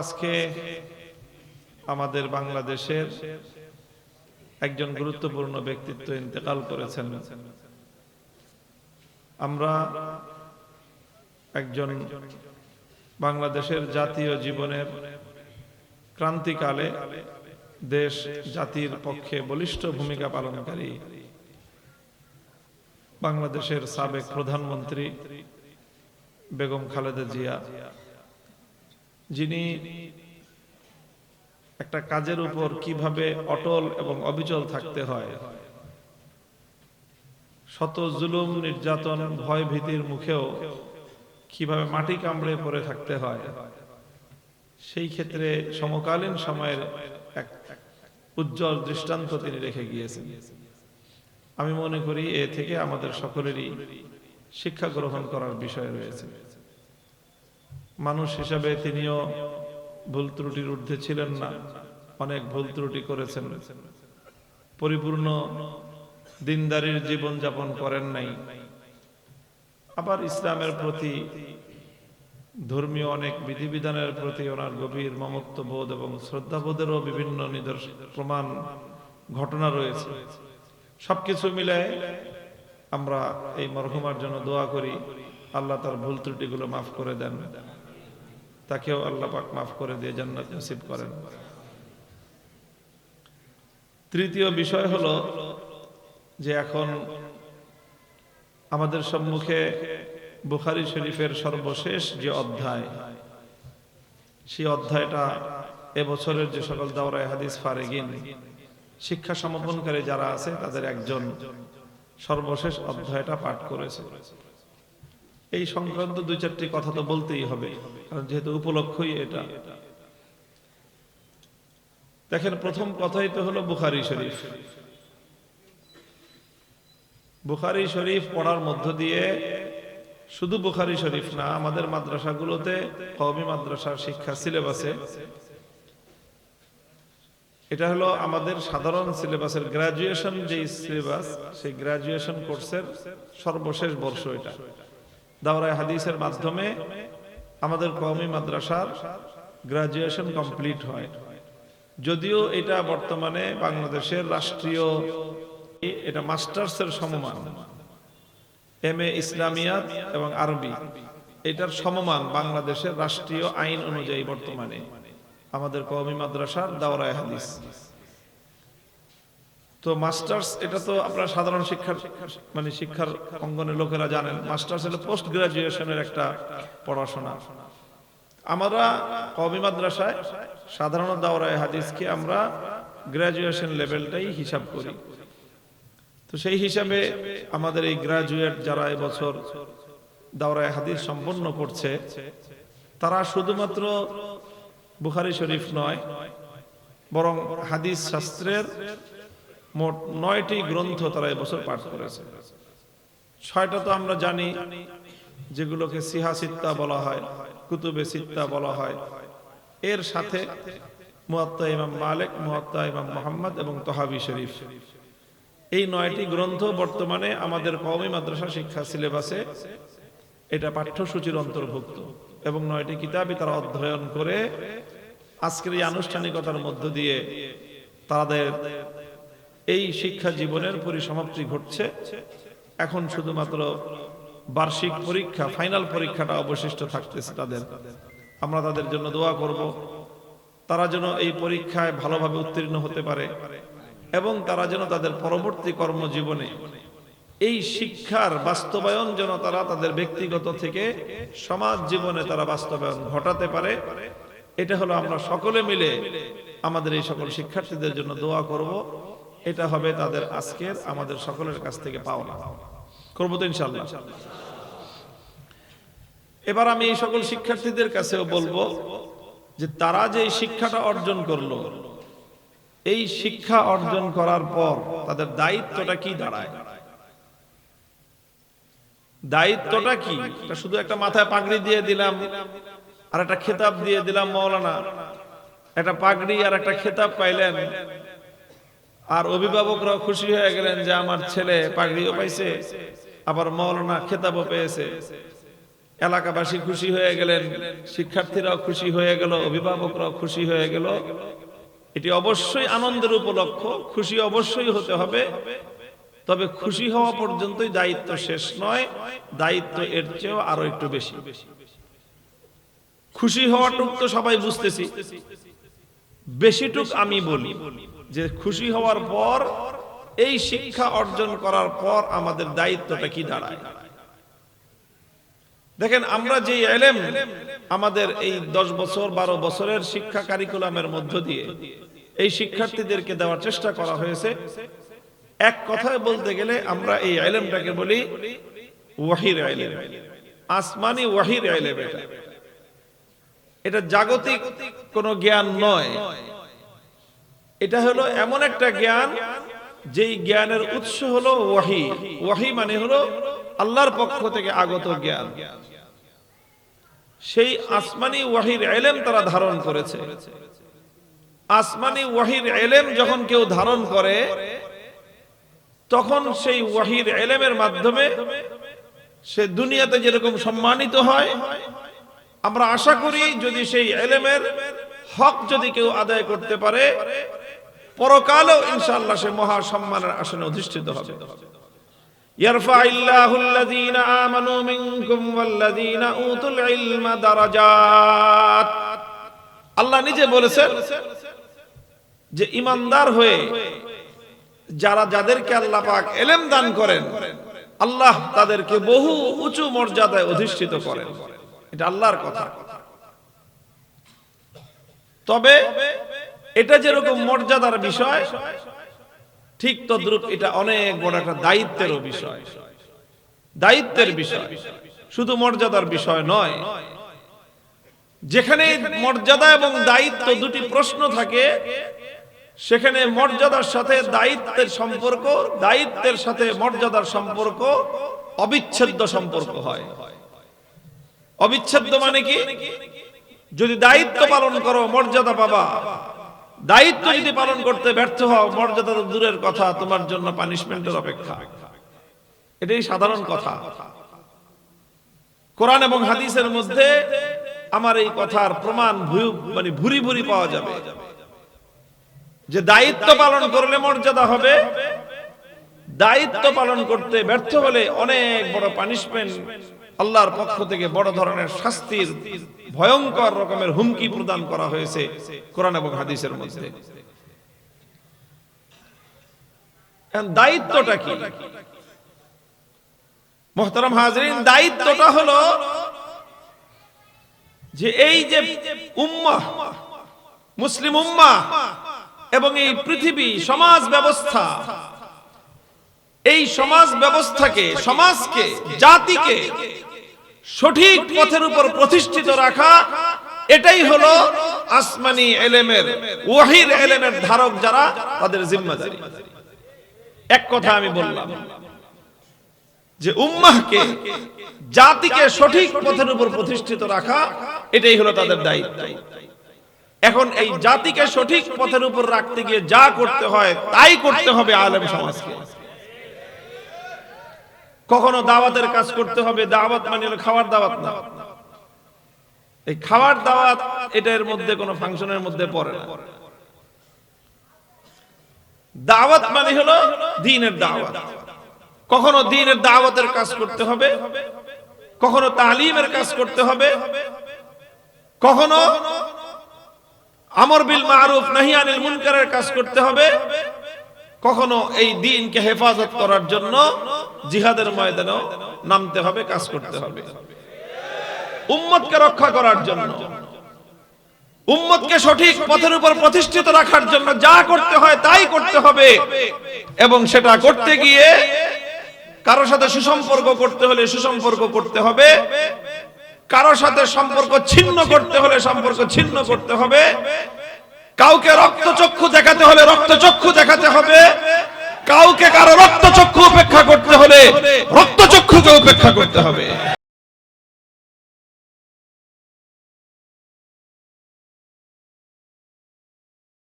আজকে আমাদের বাংলাদেশের একজন গুরুত্বপূর্ণ ব্যক্তিত্ব ইন্তেকাল করেছেন। আমরা একজন বাংলাদেশের জাতীয় জীবনের ক্রান্তিকালে দেশ জাতির পক্ষে বলিষ্ঠ ভূমিকা পালনকারী বাংলাদেশের সাবেক প্রধানমন্ত্রী বেগম খালেদা জিয়া। যিনি একটা কাজের উপর কীভাবে অটল এবং অবিচল থাকতে হয়। শত জুলুম, নির্যাতন ভয় ভীতির মুখেও কীভাবে মাটি কামড়ে পড়ে থাকতে হয়, সেই ক্ষেত্রে সমকালীন সময়ের এক উজ্জ্বল দৃষ্টান্ত তিনি রেখে গিয়েছেন। আমি মনে করি এ থেকে আমাদের সকলেরই শিক্ষা গ্রহণ করার বিষয় রয়েছে। মানুষ হিসাবে তিনিও ভুল ত্রুটির ঊর্ধ্বে ছিলেন না। অনেক ভুল ত্রুটি করেছেন। পরিপূর্ণ দিনদারির জীবন যাপন করেন নাই। আবার ইসলামের প্রতি, ধর্মীয় অনেক বিধিবিধানের প্রতি ওনার গভীর মমত্ববোধ এবং শ্রদ্ধাবোধেরও বিভিন্ন নিদর্শন প্রমাণ, ঘটনা রয়েছে। সবকিছু মিলে আমরা এই মরহুমার জন্য দোয়া করি, আল্লাহ তার ভুল ত্রুটিগুলো মাফ করে দেন। তাকেও আল্লাহ পাক মাফ করে দিয়ে জান্নাত নসিব করেন। তৃতীয় বিষয় হলো যে এখন আমাদের সম্মুখে বুখারি শরীফের সর্বশেষ যে অধ্যায়, সেই অধ্যায়টা এবছরের যে সকল দাওরায় হাদিস ফারেগিন, শিক্ষা সমাপনকারী যারা আছে তাদের একজন সর্বশেষ অধ্যায়টা পাঠ করেছে। এই সংক্রান্ত দুই চারটি কথা তো বলতেই হবে, কারণ যেহেতু উপলক্ষই এটা। দেখেন, প্রথম কথাই তো হলো বুখারি শরীফ। বুখারি শরীফ পড়ার মধ্য দিয়ে শুধু বুখারি শরীফ না, আমাদের মাদ্রাসাগুলোতে কওমি মাদ্রাসার শিক্ষা সিলেবাসে এটা হলো আমাদের সাধারণ সিলেবাসের গ্রাজুয়েশন যে সিলেবাস, সেই গ্রাজুয়েশন কোর্সের সর্বশেষ বর্ষ এটা। দাওরায় হাদিসের মাধ্যমে আমাদের কওমি মাদ্রাসার গ্রাজুয়েশন কমপ্লিট হয়। যদিও এটা বর্তমানে বাংলাদেশের রাষ্ট্রীয় এটা মাস্টার্সের সমমান। এম এ ইসলামিয়াত এবং আরবি, এটার সমমান বাংলাদেশের রাষ্ট্রীয় আইন অনুযায়ী বর্তমানে আমাদের কওমি মাদ্রাসার দাওরায় হাদিস। তো মাস্টার্স, এটা তো আপনারা সাধারণ শিক্ষার মানে শিক্ষার অঙ্গনের লোকেরা জানেন। মাস্টার্স হলো পোস্ট গ্রাজুয়েশনের একটা পড়াশোনা। আমরা কবি মাদ্রাসায় সাধারণ দাওরায় হাদিসকে আমরা গ্রাজুয়েশন লেভেলটাই হিসাব করি। তো সেই হিসাবে আমাদের এই গ্রাজুয়েট যারা এবছর দাওরায় হাদিস সম্পন্ন করছে, তারা শুধুমাত্র বুখারি শরীফ নয়, বরং হাদিস শাস্ত্রের মোট নয়টি গ্রন্থ তারা এবছর পাঠ করেছে। ছয়টা তো আমরা জানি, যেগুলোকে সিহা সিত্তা বলা হয়, কুতুবে সিত্তা বলা হয়। এর সাথে মুয়াত্তা ইমাম মালিক, মুয়াত্তা ইমাম মোহাম্মদ এবং তহাবি শরীফ। এই নয়টি গ্রন্থ বর্তমানে আমাদের কওমি মাদ্রাসা শিক্ষা সিলেবাসে এটা পাঠ্যসূচির অন্তর্ভুক্ত এবং নয়টি কিতাবই তারা অধ্যয়ন করে আজকের এই আনুষ্ঠানিকতার মধ্য দিয়ে তাদের এই শিক্ষা জীবনের পরিসমাপ্তি ঘটছে। এখন শুধুমাত্র বার্ষিক পরীক্ষা ফাইনাল পরীক্ষাটা অবশিষ্ট থাকতেছে তাদের। আমরা তাদের জন্য দোয়া করব। তারা যেন এই পরীক্ষায় ভালোভাবে উত্তীর্ণ হতে পারে এবং তারা যেন তাদের পরবর্তী কর্মজীবনে এই শিক্ষার বাস্তবায়ন যেন তারা তাদের ব্যক্তিগত থেকে সমাজ জীবনে তারা বাস্তবায়ন ঘটাতে পারে। এটা হলো আমরা সকলে মিলে আমাদের এই সকল শিক্ষার্থীদের জন্য দোয়া করব। এটা হবে তাদের আজকের আমাদের সকলের কাছ থেকে পাওনা। করব তো ইনশাল্লাহ এবার আমি এই সকল শিক্ষার্থীদের কাছেও বলব যে তারা যে শিক্ষাটা অর্জন করল, এই শিক্ষা অর্জন করার পর তাদের দায়িত্বটা কি দাঁড়ায়? দায়িত্বটা কি? শুধু একটা মাথায় পাগড়ি দিয়ে দিলাম, আর একটা খেতাব দিয়ে দিলাম, মৌলানা। একটা পাগড়ি আর একটা খেতাব পাইলেন আর অভিভাবকরাও খুশি হয়ে গেলেন যে আমার ছেলে পাগড়িও পাইছে, আবার মৌলানা খেতাবও পেয়েছে। এলাকাবাসী খুশি হয়ে গেলেন, শিক্ষার্থীরাও খুশি হয়ে গেল, অভিভাবকরাও খুশি হয়ে গেল। এটি অবশ্যই আনন্দের উপলক্ষ, খুশি অবশ্যই হতে হবে। তবে খুশি হওয়া পর্যন্তই দায়িত্ব শেষ নয়, দায়িত্ব এর চেয়েও আরও একটু বেশি। খুশি হওয়াটুক তো সবাই বুঝতেছি। বেশিটুক আমি বলি। যে খুশি হওয়ার পর, এই শিক্ষা অর্জন করার পর আমাদের দায়িত্বটা কি দাঁড়ায়? দেখেন, আমরা যে এলেম আমাদের এই দশ বছর, বারো বছরের শিক্ষা কারিকুলামের মধ্য দিয়ে এই শিক্ষার্থীদেরকে দেওয়ার চেষ্টা করা হয়েছে। এক কথায় বলতে গেলে আমরা এই এলেমটাকে বলি ওয়াহির এলেম। আসমানি ওয়াহির এলেম এটা। এটা জাগতিক কোনো জ্ঞান নয়। এটা হলো এমন একটা জ্ঞান, যেই জ্ঞানের উৎস হলো ওয়াহি। ওয়াহি মানে হলো আল্লাহর পক্ষ থেকে আগত জ্ঞান। সেই আসমানি ওয়াহির এলেম তারা ধারণ করেছে। আসমানি ওয়াহির এলেম যখন কেউ ধারণ করে, তখন সেই ওয়াহির এলেমের মাধ্যমে সে দুনিয়াতে যেরকম সম্মানিত হয়, আমরা আশা করি যদি সেই এলেমের হক যদি কেউ আদায় করতে পারে পরকালেও ইনশাআল্লাহ সে মহা সম্মানের আসনে অধিষ্ঠিত হবে يرفع الله الذين آمنوا منكم والذين أوتوا العلم درجات আল্লাহ নিজে বলেছেন যে ইমানদার হয়ে যারা যাদেরকে আল্লাহ পাক এলেম দান করেন আল্লাহ তাদেরকে বহু উঁচু মর্যাদায় অধিষ্ঠিত করেন এটা আল্লাহর কথা তবে এটা যেরকম মর্যাদার বিষয়, ঠিক তদ্রুপ এটা অনেক বড় একটা দায়িত্বেরও বিষয়। দায়িত্বের বিষয়, শুধু মর্যাদার বিষয় নয়। যেখানে মর্যাদা এবং দায়িত্ব দুটি প্রশ্ন থাকে, সেখানে মর্যাদার সাথে দায়িত্বের সম্পর্ক, দায়িত্বের সাথে মর্যাদার সম্পর্ক অবিচ্ছেদ্য সম্পর্ক হয়। অবিচ্ছেদ্য মানে কি? যদি দায়িত্ব পালন করো, মর্যাদা পাবা। দায়িত্ব যদি পালন করতে ব্যর্থ হও, মর্যাদা তো দূরের কথা, তোমার জন্য পানিশমেন্টের অপেক্ষা। এটাই সাধারণ কথা। কোরআন এবং হাদিসের মধ্যে আমার এই কথার প্রমাণ মানে ভুরি ভুরি পাওয়া যাবে। যে দায়িত্ব পালন করলে মর্যাদা হবে, দায়িত্ব পালন করতে ব্যর্থ হলে অনেক বড় পানিশমেন্ট আল্লাহর পক্ষ থেকে বড় ধরনের শাস্তির ভয়ঙ্কর রকমের হুমকি প্রদান করা হয়েছে কোরআন এবং হাদিসের মধ্যে। দায়িত্বটা কি? মোহতারাম হাজরিন, দায়িত্বটা হলো যে এই যে উম্মা, মুসলিম উম্মা এবং এই পৃথিবী সমাজ ব্যবস্থা, এই সমাজ ব্যবস্থাকে, সমাজকে, জাতিকে সঠিক পথের উপর প্রতিষ্ঠিত রাখা এটাই হলো আসমানি এলেমের ওয়াহির এলেমের ধারক যারা তাদের জিম্মাদারি। এক কথা আমি বললাম যে উম্মাহকে জাতিকে সঠিক পথের উপর প্রতিষ্ঠিত রাখা এটাই হলো তাদের দায়িত্ব। এখন এই জাতিকে সঠিক পথের উপর রাখতে গিয়ে যা করতে হয় তাই করতে হবে আলেম সমাজকে। কখনো দাওয়াতের কাজ করতে হবে, দাওয়াত মানে হলো খাওয়ার দাওয়াত না। এই খাওয়ার দাওয়াত, এটার মধ্যে কোনো ফাংশনের মধ্যে পড়ে না। দাওয়াত মানে হলো দিনের দাওয়াত। কখনো দিনের দাওয়াতের কাজ করতে হবে, কখনো তালিমের কাজ করতে হবে, কখনো আমর বিল মারুফ, নাহি আনিল মুনকারের কাজ করতে হবে কখনো এই দিনকে হেফাজত করার জন্য জিহাদের ময়দানেও নামতে হবে, কাজ করতে হবে। উম্মতকে রক্ষা করার জন্য, উম্মতকে সঠিক পথের উপর প্রতিষ্ঠিত রাখার জন্য যা করতে হয় তাই করতে হবে এবং সেটা করতে গিয়ে কারও সাথে সুসম্পর্ক করতে হলে সুসম্পর্ক করতে হবে, কারও সাথে সম্পর্ক ছিন্ন করতে হলে সম্পর্ক ছিন্ন করতে হবে কাউকে রক্তচক্ষু দেখাতে হলে রক্তচক্ষু দেখাতে হবে। কাউকে কারও রক্ত চক্ষু উপেক্ষা করতে হলে রক্ত চক্ষুকে উপেক্ষা করতে হবে।